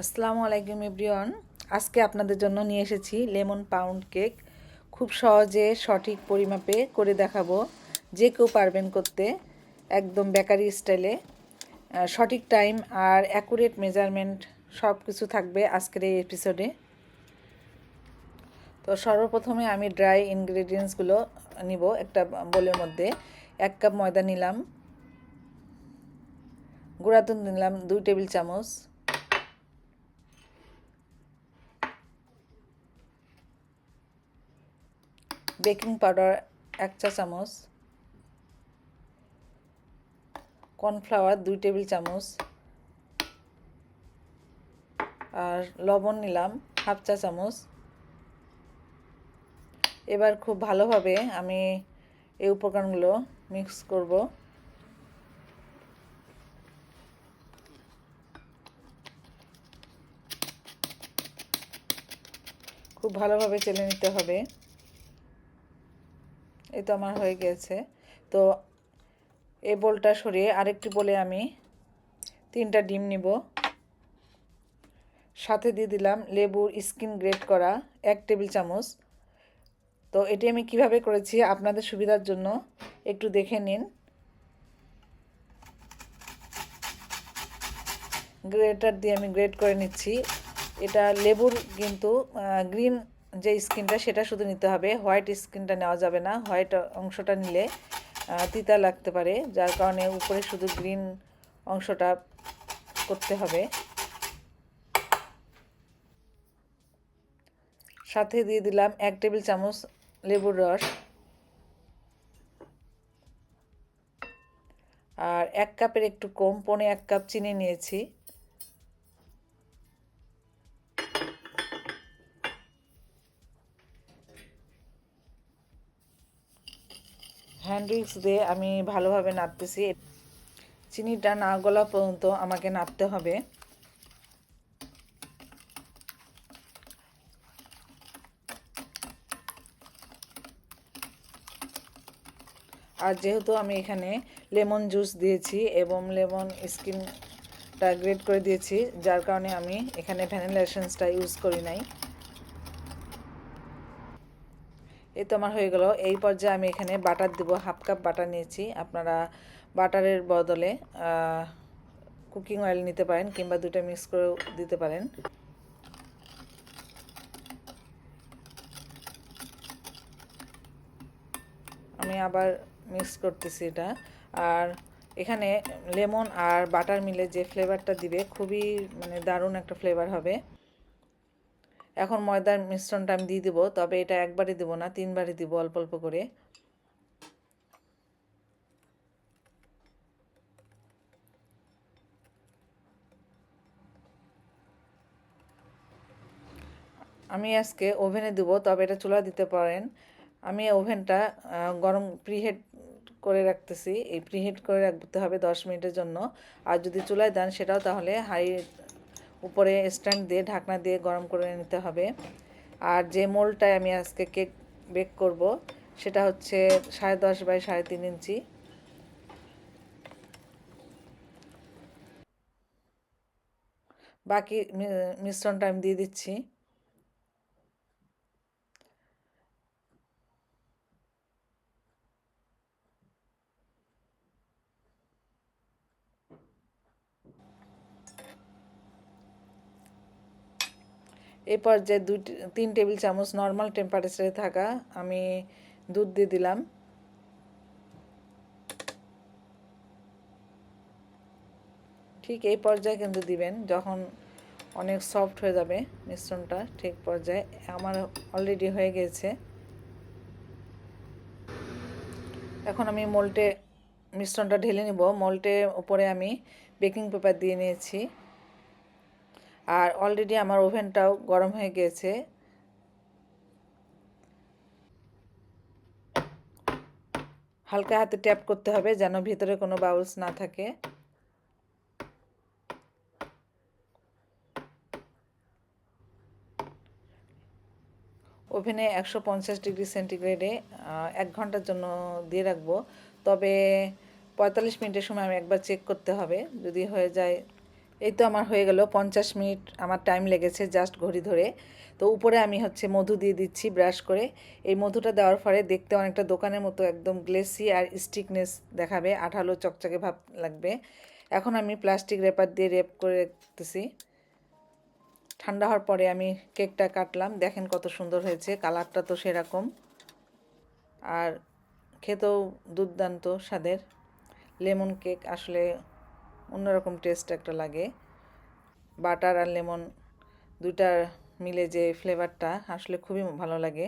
আসসালামু আলাইকুম এভরিওয়ান। আজকে আপনাদের জন্য নিয়ে এসেছি লেমন পাউন্ড কেক। খুব সহজে সঠিক পরিমাপে করে দেখাবো। যে কেউ পারবেন করতে, একদম বেকারি স্টাইলে। সঠিক টাইম আর অ্যাকুরেট মেজারমেন্ট সব কিছু থাকবে আজকের এই এপিসোডে। তো সর্বপ্রথমে আমি ড্রাই ইনগ্রেডিয়েন্টসগুলো নিব একটা বোলের মধ্যে। এক কাপ ময়দা নিলাম। গুঁড়া দুধ নিলাম, দুই টেবিল চামচ। বেকিং পাউডার এক চা চামচ, কর্নফ্লাওয়ার দুই টেবিল চামচ, আর লবণ নিলাম হাফ চা চামচ। এবার খুব ভালোভাবে আমি এই উপকরণগুলো মিক্স করব। খুব ভালোভাবে চেলে নিতে হবে। এই তো আমার হয়ে গেছে। তো এই বোলটা সরিয়ে আরেকটি বলে আমি তিনটা ডিম নিব। সাথে দিয়ে দিলাম লেবুর স্কিন গ্রেট করা এক টেবিল চামচ। তো এটি আমি কীভাবে করেছি আপনাদের সুবিধার জন্য একটু দেখে নিন। গ্রেটার দিয়ে আমি গ্রেট করে নিচ্ছি। এটা লেবুর কিন্তু গ্রিন যে স্কিনটা সেটা শুধু নিতে হবে, হোয়াইট স্কিনটা নেওয়া যাবে না, হোয়াইট অংশটা নিলে তিতা লাগতে পারে, যার কারণে উপরে শুধু গ্রিন অংশটা করতে হবে। সাথে দিয়ে দিলাম এক টেবিল চামচ লেবুর রস আর এক কাপের একটু কম, পনে এক কাপ চিনি নিয়েছি। হ্যান্ড উইক্স দিয়ে আমি ভালোভাবে নাড়তেছি। চিনিটা না গলা পর্যন্ত আমাকে নাড়তে হবে। আর যেহেতু আমি এখানে লেমন জুস দিয়েছি এবং লেমন স্কিনটা গ্রেট করে দিয়েছি, যার কারণে আমি এখানে ভ্যানিলা এসেন্সটা ইউজ করি নাই। এই তো আমার হয়ে গেল। এই পর্যায়ে আমি এখানে বাটার দেব, হাফ কাপ বাটার নিয়েছি। আপনারা বাটারের বদলে কুকিং অয়েল নিতে পারেন কিংবা দুটো মিক্স করেও দিতে পারেন। আমি আবার মিক্স করতেছি এটা। আর এখানে লেমন আর বাটার মিলে যে ফ্লেভারটা দিবে, খুবই মানে দারুণ একটা ফ্লেভার হবে। এখন ময়দার মিশ্রণটা আমি দিয়ে দেবো, তবে এটা একবারে দেবো না তিনবারে দিব অল্প অল্প করে। আমি আজকে ওভেনে দেবো, তবে এটা চুলা দিতে পারেন। আমি ওভেনটা গরম প্রিহেট করে রাখতেছি, এই প্রিহিট করে রাখতে হবে দশ মিনিটের জন্য। আর যদি চুলায় দেন সেটাও তাহলে হাই উপরে স্ট্যান্ড দিয়ে ঢাকনা দিয়ে গরম করে নিতে হবে। আর যে মোলটায় আমি আজকে কেক বেক করব, সেটা হচ্ছে সাড়ে দশ বাই সাড়ে তিন ইঞ্চি। বাকি মিশ্রণটা আমি দিয়ে দিচ্ছি। এই পর্যায়ে দুই তিন টেবিল চামচ নর্মাল টেম্পারেচারে থাকা আমি দুধ দিয়ে দিলাম। ঠিক এই পর্যায়ে কিন্তু দিবেন, যখন অনেক সফট হয়ে যাবে মিশ্রণটা, ঠিক পর্যায়ে। আমার অলরেডি হয়ে গেছে। এখন আমি মোল্টে মিশ্রণটা ঢেলে নিব। মোল্টে উপরে আমি বেকিং পেপার দিয়ে নিয়েছি। আর অলরেডি আমার ওভেনটাও গরম হয়ে গিয়েছে হালকা হাতে ট্যাপ করতে হবে যেন ভিতরে কোনো বাউলস না থাকে। ওভেনে একশো পঞ্চাশ ডিগ্রি সেন্টিগ্রেডে এক ঘণ্টার জন্য দিয়ে রাখব। তবে পঁয়তাল্লিশ মিনিটের সময় আমি একবার চেক করতে হবে। যদি হয়ে যায় এই তো আমার হয়ে গেল, পঞ্চাশ মিনিট আমার টাইম লেগেছে জাস্ট ঘড়ি ধরে। তো উপরে আমি হচ্ছে মধু দিয়ে দিচ্ছি ব্রাশ করে। এই মধুটা দেওয়ার ফলে দেখতে অনেকটা দোকানের মতো, একদম গ্লেসি আর স্টিকনেস দেখাবে, আঠালো চকচকে ভাব লাগবে। এখন আমি প্লাস্টিক রেপার দিয়ে রেপ করে রাখতেছি। ঠান্ডা হওয়ার পরে আমি কেকটা কাটলাম, দেখেন কত সুন্দর হয়েছে কালারটা তো সেরকম। আর খেতেও দুর্দান্ত স্বাদের। লেমন কেক আসলে অন্যরকম টেস্ট একটা লাগে। বাটার আর লেমন দুইটা মিলে যে ফ্লেভারটা আসলে খুবই ভালো লাগে।